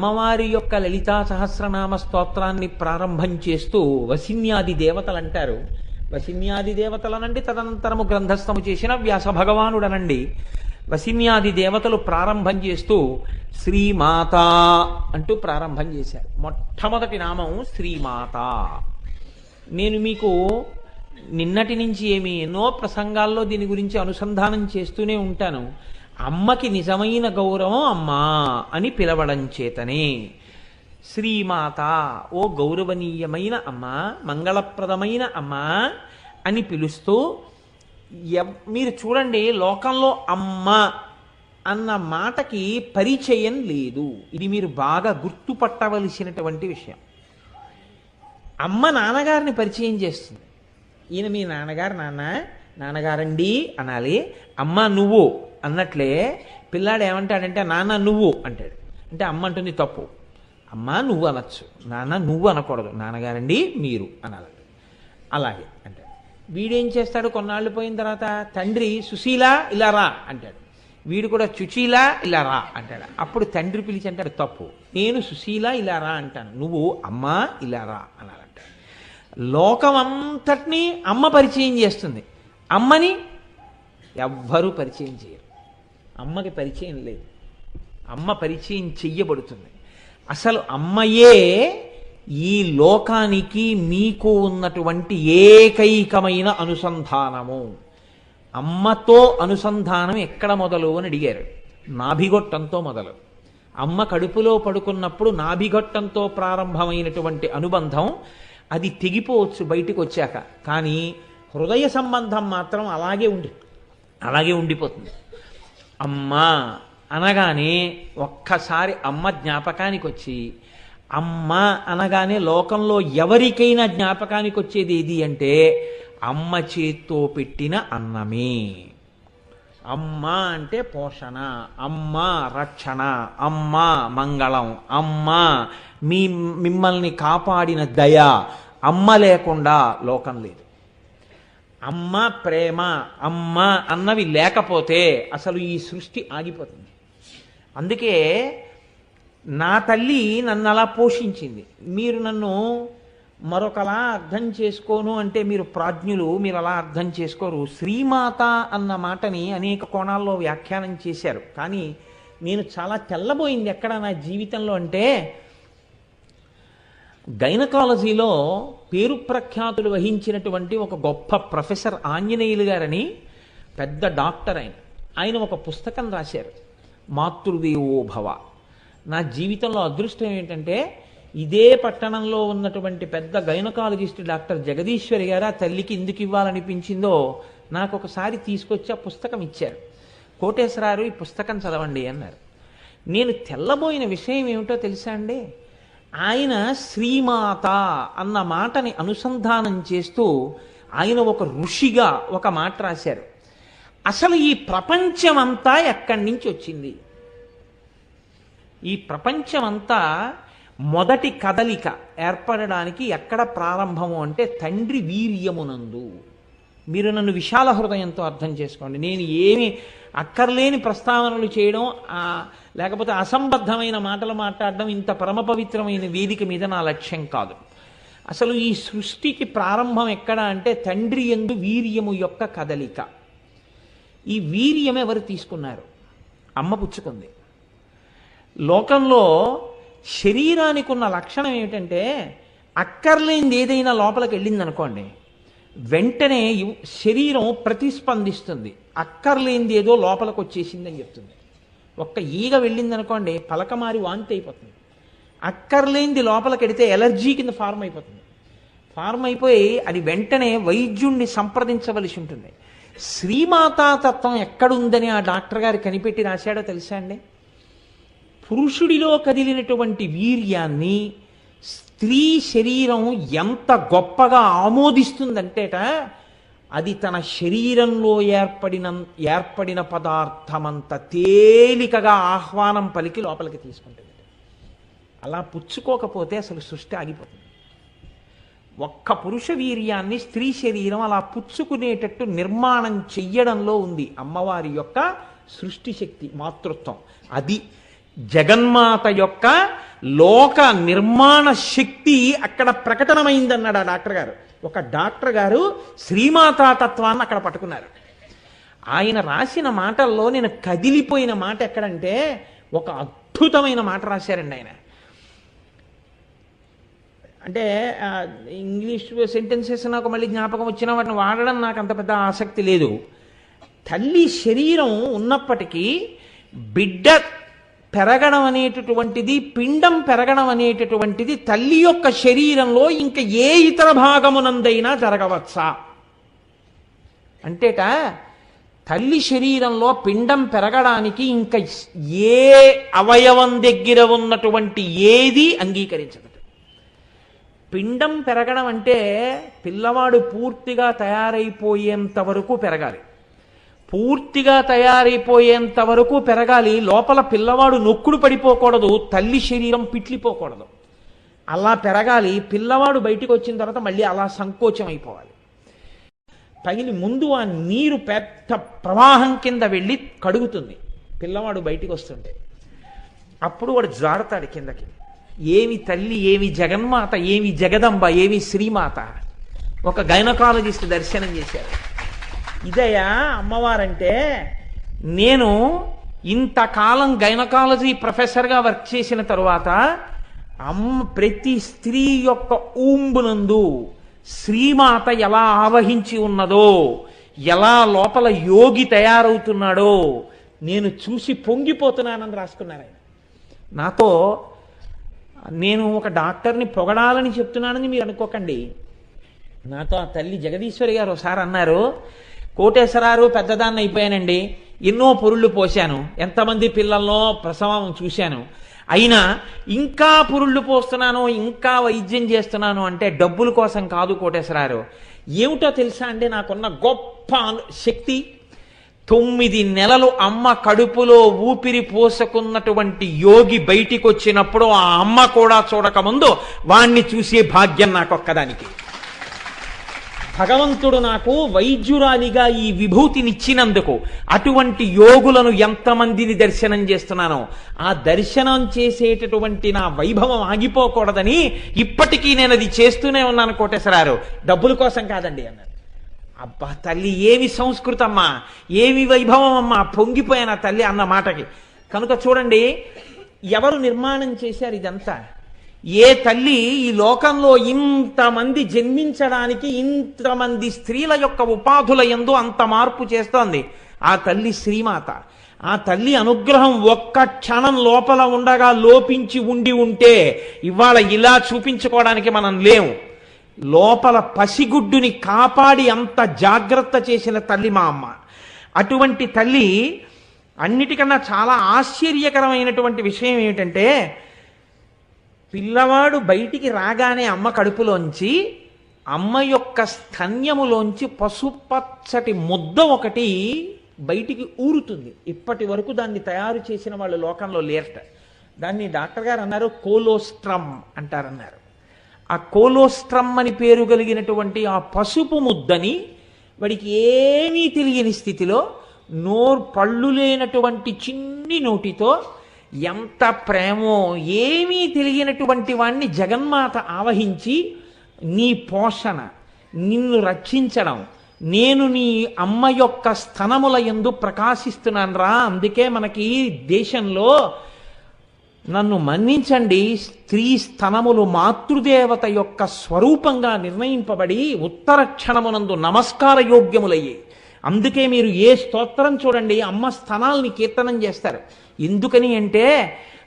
అమ్మవారి యొక్క లలితా సహస్రనామ స్తోత్రాన్ని ప్రారంభం చేస్తూ వసిన్యాది దేవతలు అంటారు వసిన్యాది దేవతలనండి తదనంతరము గ్రంథస్థము చేసిన వ్యాస భగవానుడనండి. వసిన్యాది దేవతలు ప్రారంభం చేస్తూ శ్రీమాత అంటూ ప్రారంభం చేశారు. మొట్టమొదటి నామం శ్రీమాత. నేను మీకు నిన్నటి నుంచి ఏమి ఎన్నో ప్రసంగాల్లో దీని గురించి అనుసంధానం చేస్తూనే ఉంటాను. అమ్మకి నిజమైన గౌరవం అమ్మా అని పిలవడం చేతనే. శ్రీమాత ఓ గౌరవనీయమైన అమ్మ మంగళప్రదమైన అమ్మ అని పిలుస్తూ మీరు చూడండి లోకంలో అమ్మ అన్న మాటకి పరిచయం లేదు. ఇది మీరు బాగా గుర్తుపట్టవలసినటువంటి విషయం. అమ్మ నాన్నగారిని పరిచయం చేస్తుంది. ఈయన మీ నాన్నగారు నాన్న నాన్నగారండి అనాలి. అమ్మ నువ్వు. అన్నట్లే పిల్లాడు ఏమంటాడంటే నాన్న నువ్వు అంటాడు. అంటే అమ్మ అంటుంది తప్పు. అమ్మ నువ్వు అనొచ్చు. నాన్న నువ్వు అనకూడదు. నాన్నగారండి మీరు అనాలి అలాగే అంటాడు. వీడేం చేస్తాడు? కొన్నాళ్ళు పోయిన తర్వాత తండ్రి సుశీల ఇలా రా అంటాడు. వీడు కూడా చుచీల ఇలా రా అంటాడు. అప్పుడు తండ్రి పిలిచి అంటాడు తప్పు. నేను సుశీల ఇలా రా అంటాను. నువ్వు అమ్మ ఇలా రా అనాలంటాడు లోకమంతటినీ అమ్మ పరిచయం చేస్తుంది. అమ్మని ఎవ్వరూ పరిచయం చేయరు. అమ్మకి పరిచయం లేదు. అమ్మ పరిచయం చెయ్యబడుతుంది. అసలు అమ్మయే ఈ లోకానికి మీకు ఉన్నటువంటి ఏకైకమైన అనుసంధానము. అమ్మతో అనుసంధానం ఎక్కడ మొదలు అని అడిగారు. నాభిగొట్టంతో మొదలు. అమ్మ కడుపులో పడుకున్నప్పుడు నాభిగొట్టంతో ప్రారంభమైనటువంటి అనుబంధం అది తెగిపోవచ్చు బయటికి వచ్చాక. కానీ హృదయ సంబంధం మాత్రం అలాగే ఉండి అలాగే ఉండిపోతుంది. అమ్మ అనగానే ఒక్కసారి అమ్మ జ్ఞాపకానికి వచ్చి అమ్మ అనగానే లోకంలో ఎవరికైనా జ్ఞాపకానికి వచ్చేది ఏది అంటే అమ్మ చేత్తో పెట్టిన అన్నమే. అమ్మ అంటే పోషణ అమ్మ రక్షణ అమ్మ మంగళం అమ్మ మీ మిమ్మల్ని కాపాడిన దయ అమ్మ లేకుండా లోకం లేదు. అమ్మ ప్రేమ అమ్మ అన్నవి లేకపోతే అసలు ఈ సృష్టి ఆగిపోతుంది. అందుకే నా తల్లి నన్ను అలా పోషించింది. మీరు నన్ను మరొకలా అర్థం చేసుకోను అంటే మీరు ప్రాజ్ఞులు మీరు అలా అర్థం చేసుకోరు. శ్రీమాత అన్న మాటని అనేక కోణాల్లో వ్యాఖ్యానం చేశారు. కానీ నేను చాలా తెల్లబోయింది ఎక్కడ నా జీవితంలో అంటే గైనకాలజీలో పేరు ప్రఖ్యాతులు వహించినటువంటి ఒక గొప్ప ప్రొఫెసర్ ఆంజనేయులు గారని పెద్ద డాక్టర్ ఆయన. ఆయన ఒక పుస్తకం రాశారు. మాతృదేవో భవ. నా జీవితంలో అదృష్టం ఏంటంటే ఇదే పట్టణంలో ఉన్నటువంటి పెద్ద గైనకాలజిస్ట్ డాక్టర్ జగదీశ్వరి గారు ఆ తల్లికి ఎందుకు ఇవ్వాలనిపించిందో నాకు ఒకసారి తీసుకొచ్చి ఆ పుస్తకం ఇచ్చారు. కోటేశ్వరారు ఈ పుస్తకం చదవండి అన్నారు. నేను తెల్లబోయిన విషయం ఏమిటో తెలుసా అండి? ఆయన శ్రీమాత అన్న మాటని అనుసంధానం చేస్తూ ఆయన ఒక ఋషిగా ఒక మాట రాశారు. అసలు ఈ ప్రపంచమంతా ఎక్కడి నుంచి వచ్చింది? ఈ ప్రపంచమంతా మొదటి కదలిక ఏర్పడడానికి ఎక్కడ ప్రారంభము అంటే తండ్రి వీర్యమునందు. మీరు నన్ను విశాల హృదయంతో అర్థం చేసుకోండి. నేను ఏమి అక్కర్లేని ప్రస్తావనలు చేయడం లేకపోతే అసంబద్ధమైన మాటలు మాట్లాడడం ఇంత పరమ పవిత్రమైన వేదిక మీద నా లక్ష్యం కాదు. అసలు ఈ సృష్టికి ప్రారంభం ఎక్కడ అంటే తండ్రి ఎందు వీర్యము యొక్క కదలిక. ఈ వీర్యం ఎవరు తీసుకున్నారు? అమ్మ పుచ్చుకుంది. లోకంలో శరీరానికి ఉన్న లక్షణం ఏమిటంటే అక్కర్లేనిది ఏదైనా లోపలికి వెళ్ళింది అనుకోండి వెంటనే శరీరం ప్రతిస్పందిస్తుంది. అక్కర్లేనిది ఏదో లోపలికి వచ్చేసిందని చెప్తుంది. ఒక్క ఈగ వెళ్ళింది అనుకోండి పలకమారి వాంతి అయిపోతుంది అక్కర్లేనిది లోపలికి వెడితే ఎలర్జీ కింద ఫార్మ్ అయిపోతుంది. ఫార్మ్ అయిపోయి అది వెంటనే వైద్యుణ్ణి సంప్రదించవలసి ఉంటుంది. శ్రీమాతాతత్వం ఎక్కడుందని ఆ డాక్టర్ గారు కనిపెట్టి రాశాడో తెలుసా అండి? పురుషుడిలో కదిలినటువంటి వీర్యాన్ని స్త్రీ శరీరం ఎంత గొప్పగా ఆమోదిస్తుందంటేట అది తన శరీరంలో ఏర్పడిన ఏర్పడిన పదార్థమంత తేలికగా ఆహ్వానం పలికి లోపలికి తీసుకుంటుంది. అలా పుచ్చుకోకపోతే అసలు సృష్టి ఆగిపోతుంది. ఒక్క పురుష వీర్యాన్ని స్త్రీ శరీరం అలా పుచ్చుకునేటట్టు నిర్మాణం చెయ్యడంలో ఉంది అమ్మవారి యొక్క సృష్టి శక్తి మాతృత్వం. అది జగన్మాత యొక్క లోక నిర్మాణ శక్తి అక్కడ ప్రకటనమైందన్నాడు ఆ డాక్టర్ గారు. ఒక డాక్టర్ గారు శ్రీమాతా తత్వాన్ని అక్కడ పట్టుకున్నారు. ఆయన రాసిన మాటల్లో నేను కదిలిపోయిన మాట ఎక్కడంటే ఒక అద్భుతమైన మాట రాశారండి ఆయన. అంటే ఇంగ్లీష్ సెంటెన్సెస్ నాకు మళ్ళీ జ్ఞాపకం వచ్చినా వాటిని వాడడం నాకు అంత పెద్ద ఆసక్తి లేదు. తల్లి శరీరం ఉన్నప్పటికీ బిడ్డ పెరగడం అనేటటువంటిది పిండం పెరగడం అనేటటువంటిది తల్లి యొక్క శరీరంలో ఇంకా ఏ ఇతర భాగమునందైనా జరగవచ్చా? అంటేట తల్లి శరీరంలో పిండం పెరగడానికి ఇంకా ఏ అవయవం దగ్గర ఉన్నటువంటి ఏది అంగీకరించదు. పిండం పెరగడం అంటే పిల్లవాడు పూర్తిగా తయారైపోయేంత వరకు పెరగాలి. పూర్తిగా తయారైపోయేంత వరకు పెరగాలి. లోపల పిల్లవాడు నొక్కుడు పడిపోకూడదు తల్లి శరీరం పిట్లిపోకూడదు. అలా పెరగాలి పిల్లవాడు బయటికి వచ్చిన తర్వాత మళ్ళీ అలా సంకోచం అయిపోవాలి పగిలి ముందు ఆ నీరు పెద్ద ప్రవాహం కింద వెళ్ళి కడుగుతుంది. పిల్లవాడు బయటికి వస్తుంటే అప్పుడు వాడు జారుతాడు కిందకి. ఏమి తల్లి ఏమి జగన్మాత ఏమి జగదంబ ఏమి శ్రీమాత. ఒక గైనకాలజిస్ట్ దర్శనం చేశారు. ఇదయా అమ్మవారంటే నేను ఇంతకాలం గైనకాలజీ ప్రొఫెసర్గా వర్క్ చేసిన తరువాత అమ్మ ప్రతి స్త్రీ యొక్క ఊంబునందు శ్రీమాత ఎలా ఆవహించి ఉన్నదో ఎలా లోపల యోగి తయారవుతున్నాడో నేను చూసి పొంగిపోతున్నానని రాసుకున్నారు ఆయన. నాతో నేను ఒక డాక్టర్ని పొగడాలని చెప్తున్నానని మీరు అనుకోకండి. నాతో ఆ తల్లి జగదీశ్వరి గారు ఒకసారి అన్నారు కోటేశ్వరారు పెద్దదాన్ని అయిపోయానండి. ఎన్నో పురుళ్ళు పోశాను. ఎంతమంది పిల్లల్లో ప్రసవం చూశాను. అయినా ఇంకా పురుళ్ళు పోస్తున్నాను ఇంకా వైద్యం చేస్తున్నాను అంటే డబ్బుల కోసం కాదు కోటేశ్వరారు. ఏమిటో తెలుసా అండి? నాకున్న గొప్ప శక్తి. తొమ్మిది నెలలు అమ్మ కడుపులో ఊపిరి పోసుకున్నటువంటి యోగి బయటికి వచ్చినప్పుడు ఆ అమ్మ కూడా చూడకముందు వాణ్ణి చూసే భాగ్యం నాకొక్కదానికి. భగవంతుడు నాకు వైద్యురాలిగా ఈ విభూతినిచ్చినందుకు అటువంటి యోగులను ఎంతమందిని దర్శనం చేస్తున్నానో ఆ దర్శనం చేసేటటువంటి నా వైభవం ఆగిపోకూడదని ఇప్పటికీ నేను అది చేస్తూనే ఉన్నాను కోటేశ్వరారు డబ్బుల కోసం కాదండి అన్నారు. అబ్బా తల్లి ఏమి సంస్కృతమ్మా ఏమి వైభవం అమ్మా పొంగిపోయాను తల్లి అన్న మాటకి. కనుక చూడండి ఎవరు నిర్మాణం చేశారు ఇదంతా? ఏ తల్లి ఈ లోకంలో ఇంతమంది జన్మించడానికి ఇంతమంది స్త్రీల యొక్క ఉపాధుల ఎందు అంత మార్పు చేస్తోంది? ఆ తల్లి శ్రీమాత. ఆ తల్లి అనుగ్రహం ఒక్క క్షణం లోపల ఉండగా లోపించి ఉండి ఉంటే ఇవాళ ఇలా చూపించుకోవడానికి మనం లేము లోపల పసిగుడ్డుని కాపాడి అంత జాగ్రత్త చేసిన తల్లి మా అమ్మ. అటువంటి తల్లి అన్నిటికన్నా చాలా ఆశ్చర్యకరమైనటువంటి విషయం ఏమిటంటే పిల్లవాడు బయటికి రాగానే అమ్మ కడుపులోంచి అమ్మ యొక్క స్తన్యములోంచి పసుపచ్చటి ముద్ద ఒకటి బయటికి ఊరుతుంది. ఇప్పటి వరకు దాన్ని తయారు చేసిన వాళ్ళు లోకంలో లేరట. దాన్ని డాక్టర్ గారు అన్నారు కోలోస్ట్రమ్ అంటారన్నారు. ఆ కోలోస్ట్రమ్ అని పేరు కలిగినటువంటి ఆ పసుపు ముద్దని వాడికి ఏమీ తెలియని స్థితిలో నోరు పళ్ళు లేనటువంటి చిన్ని నోటితో ఎంత ప్రేమో ఏమీ తెలియనటువంటి వాణ్ణి జగన్మాత ఆవహించి నీ పోషణ నిన్ను రక్షించడం నేను నీ అమ్మ యొక్క స్థనముల ఎందు ప్రకాశిస్తున్నాను రా. అందుకే మనకి దేశంలో నన్ను మన్నించండి. స్త్రీ స్థనములు మాతృదేవత యొక్క స్వరూపంగా నిర్ణయింపబడి ఉత్తర క్షణమునందు నమస్కార యోగ్యములయ్యాయి అందుకే మీరు ఏ స్తోత్రం చూడండి అమ్మ స్థనాల్ని కీర్తనం చేస్తారు. ఎందుకని అంటే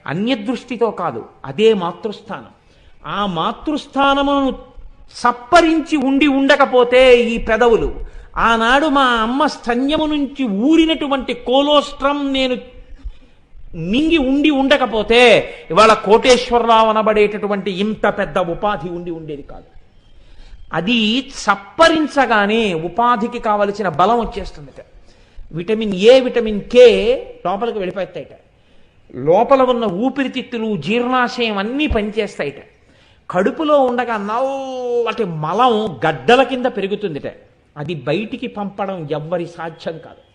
అన్యదృష్టితో కాదు అదే మాతృస్థానం. ఆ మాతృస్థానమును సప్పరించి ఉండి ఉండకపోతే ఈ పెదవులు. ఆనాడు మా అమ్మ స్తన్యము నుంచి ఊరినటువంటి కోలోస్ట్రం నేను మింగి ఉండి ఉండకపోతే ఇవాళ కోటేశ్వరరావు అనబడేటటువంటి ఇంత పెద్ద ఉపాధి ఉండి ఉండేది కాదు. అది చప్పరించగానే ఉపాధికి కావలసిన బలం వచ్చేస్తుంది విటమిన్ ఏ విటమిన్ కే లోపలికి వెళ్ళిపోతాయిట. లోపల ఉన్న ఊపిరితిత్తులు జీర్ణాశయం అన్నీ పనిచేస్తాయిట. కడుపులో ఉండగా నల్లటి మలం గడ్డల కింద పెరుగుతుందిట. అది బయటికి పంపడం ఎవ్వరి సాధ్యం కాదు.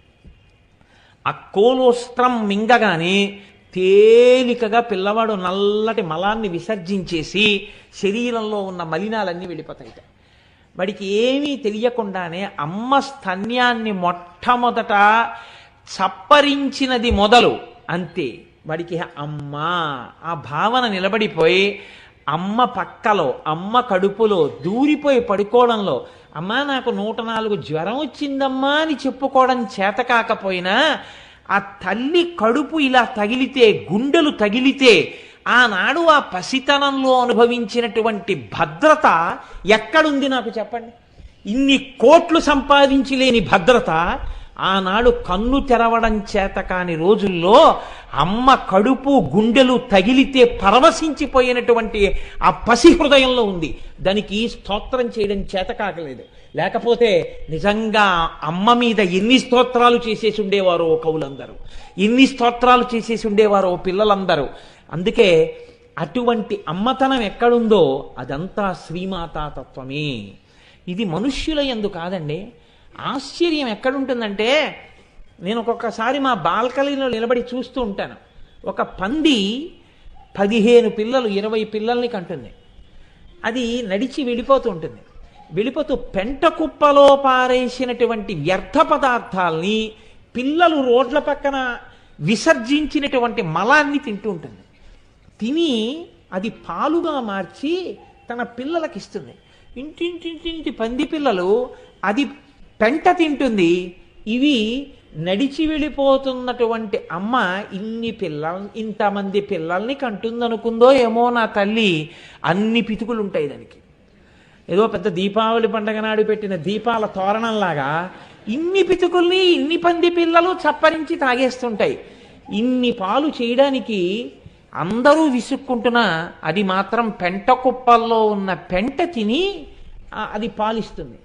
ఆ కోలోస్త్రం మింగగానే తేలికగా పిల్లవాడు నల్లటి మలాన్ని విసర్జించేసి శరీరంలో ఉన్న మలినాలన్నీ వెళ్ళిపోతాయిట. వాడికి ఏమీ తెలియకుండానే అమ్మ స్తన్యాన్ని మొట్టమొదట చప్పరించినది మొదలు. అంతే. వాడికి అమ్మ ఆ భావన నిలబడిపోయి అమ్మ పక్కలో అమ్మ కడుపులో దూరిపోయి పడుకోవడంలో అమ్మా నాకు నూట నాలుగు జ్వరం వచ్చిందమ్మా అని చెప్పుకోవడం చేత కాకపోయినా ఆ తల్లి కడుపు ఇలా తగిలితే గుండెలు తగిలితే ఆనాడు ఆ పసితనంలో అనుభవించినటువంటి భద్రత ఎక్కడుంది నాకు చెప్పండి? ఇన్ని కోట్లు సంపాదించి లేని భద్రత ఆనాడు కన్ను తెరవడం చేత కాని రోజుల్లో అమ్మ కడుపు గుండెలు తగిలితే పరవశించిపోయినటువంటి ఆ పసి హృదయంలో ఉంది. దానికి స్తోత్రం చేయడం చేత కాకలేదు. లేకపోతే నిజంగా అమ్మ మీద ఎన్ని స్తోత్రాలు చేసేసి ఉండేవారో కవులందరూ. ఎన్ని స్తోత్రాలు చేసేసి ఉండేవారో పిల్లలందరూ. అందుకే అటువంటి అమ్మతనం ఎక్కడుందో అదంతా శ్రీమాతాతత్వమే ఇది మనుష్యుల ఎందు కాదండి. ఆశ్చర్యం ఎక్కడుంటుందంటే నేను ఒక్కొక్కసారి మా బాల్కనీలో నిలబడి చూస్తూ ఉంటాను. ఒక పంది పదిహేను పిల్లలు ఇరవై పిల్లల్ని కంటుంది. అది నడిచి వెళ్ళిపోతూ ఉంటుంది. వెళ్ళిపోతూ పెంట కుప్పలో పారేసినటువంటి వ్యర్థ పదార్థాల్ని పిల్లలు రోడ్ల పక్కన విసర్జించినటువంటి మలాన్ని తింటూ ఉంటుంది. తిని అది పాలుగా మార్చి తన పిల్లలకి ఇస్తుంది ఇంటింటింటింటి పంది పిల్లలు అది పెంట తింటుంది. ఇవి నడిచి వెళ్ళిపోతున్నటువంటి అమ్మ ఇన్ని పిల్లల ఇంతమంది పిల్లల్ని కంటుందనుకుందో ఏమో నా తల్లి. అన్ని పితుకులు ఉంటాయి దానికి. ఏదో పెద్ద దీపావళి పండగ నాడు పెట్టిన దీపాల తోరణంలాగా ఇన్ని పితుకుల్ని ఇన్ని పంది పిల్లలు చప్పరించి తాగేస్తుంటాయి. ఇన్ని పాలు చేయడానికి అందరూ విసుక్కుంటున్నా అది మాత్రం పెంట కుప్పల్లో ఉన్న పెంట తిని అది పాలిస్తుంది.